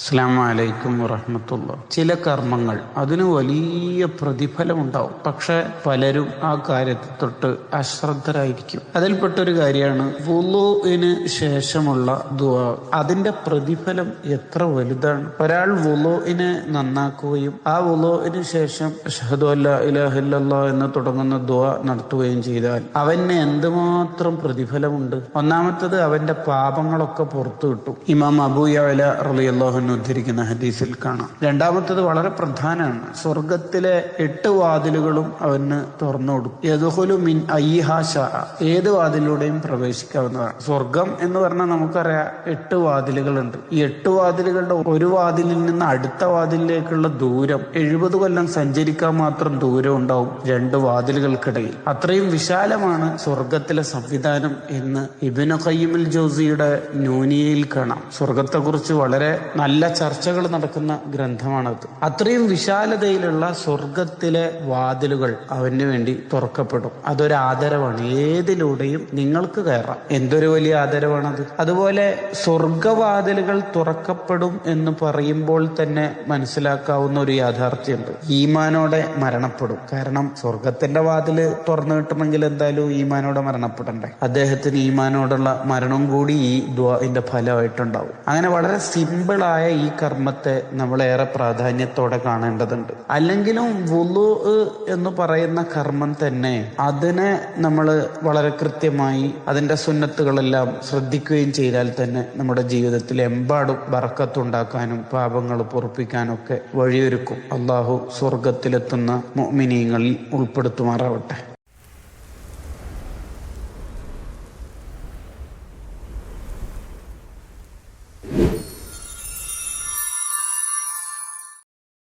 അസ്സാം വലൈക്കും വറഹമത്തുള്ള. ചില കർമ്മങ്ങൾ അതിന് വലിയ പ്രതിഫലമുണ്ടാവും. പക്ഷെ പലരും ആ കാര്യത്തെ തൊട്ട് അശ്രദ്ധരായിരിക്കും. അതിൽപ്പെട്ടൊരു കാര്യമാണ് വുളുവിന് ശേഷമുള്ള ദുആ. അതിന്റെ പ്രതിഫലം എത്ര വലുതാണ്? ഒരാൾ വുളുവിനെ നന്നാക്കുകയും ആ വുളുവിന് ശേഷം ഇലാഹ എന്ന് തുടങ്ങുന്ന ദുആ നടത്തുകയും ചെയ്താൽ അവന് എന്തുമാത്രം പ്രതിഫലമുണ്ട്? ഒന്നാമത്തത് അവന്റെ പാപങ്ങളൊക്കെ പുറത്തു കിട്ടും ഇമാം അബൂ യഅല റളിയല്ലാഹു ഉദ്ധരിക്കുന്ന ഹദീസിൽ കാണാം. രണ്ടാമത്തത് വളരെ പ്രധാനമാണ്. സ്വർഗത്തിലെ എട്ട് വാതിലുകളും അവന് തുറന്നു കൊടുക്കും. മിൻ ഏത് വാതിലൂടെയും പ്രവേശിക്കാവുന്നതാണ്. സ്വർഗം എന്ന് പറഞ്ഞാൽ നമുക്കറിയാം എട്ട് വാതിലുകളുണ്ട്. ഈ എട്ട് വാതിലുകളുടെ ഒരു വാതിലിൽ നിന്ന് അടുത്ത വാതിലിലേക്കുള്ള ദൂരം എഴുപത് കൊല്ലം സഞ്ചരിക്കാൻ മാത്രം ദൂരം ഉണ്ടാവും രണ്ട് വാതിലുകൾക്കിടയിൽ. അത്രയും വിശാലമാണ് സ്വർഗത്തിലെ സംവിധാനം എന്ന് ഇബിനു ജോസിയുടെ ന്യൂനിയയിൽ കാണാം. സ്വർഗത്തെക്കുറിച്ച് വളരെ നല്ല ചർച്ചകൾ നടക്കുന്ന ഗ്രന്ഥമാണത്. അത്രയും വിശാലതയിലുള്ള സ്വർഗത്തിലെ വാതിലുകൾ അവന് വേണ്ടി തുറക്കപ്പെടും. അതൊരു ആദരവാണ്. ഏതിലൂടെയും നിങ്ങൾക്ക് കയറാം. എന്തൊരു വലിയ ആദരവാണത്. അതുപോലെ സ്വർഗവാതിലുകൾ തുറക്കപ്പെടും എന്ന് പറയുമ്പോൾ തന്നെ മനസ്സിലാക്കാവുന്ന ഒരു യാഥാർത്ഥ്യമുണ്ട്. ഈമാനോടെ മരണപ്പെടും. കാരണം സ്വർഗത്തിന്റെ വാതിൽ തുറന്നു കിട്ടണമെങ്കിൽ എന്തായാലും ഈമാനോടെ മരണപ്പെടണ്ടേ? അദ്ദേഹത്തിന് ഈമാനോടുള്ള മരണം കൂടി ഈ ദ്വാന്റെ ഫലമായിട്ടുണ്ടാവും. അങ്ങനെ വളരെ സിമ്പിളായ ഈ കർമ്മത്തെ നമ്മൾ ഏറെ പ്രാധാന്യത്തോടെ കാണേണ്ടതുണ്ട്. അല്ലെങ്കിലും വുളു എന്ന് പറയുന്ന കർമ്മം തന്നെ അതിനെ നമ്മൾ വളരെ കൃത്യമായി അതിന്റെ സുന്നത്തുകളെല്ലാം ശ്രദ്ധിക്കുകയും ചെയ്താൽ തന്നെ നമ്മുടെ ജീവിതത്തിൽ എമ്പാടും ബറക്കത്തുണ്ടാക്കാനും പാപങ്ങൾ പൊറപ്പിക്കാനും ഒക്കെ വഴിയൊരുക്കും. അള്ളാഹു സ്വർഗത്തിലെത്തുന്ന മോമിനിയങ്ങളിൽ ഉൾപ്പെടുത്തുമാറാവട്ടെ.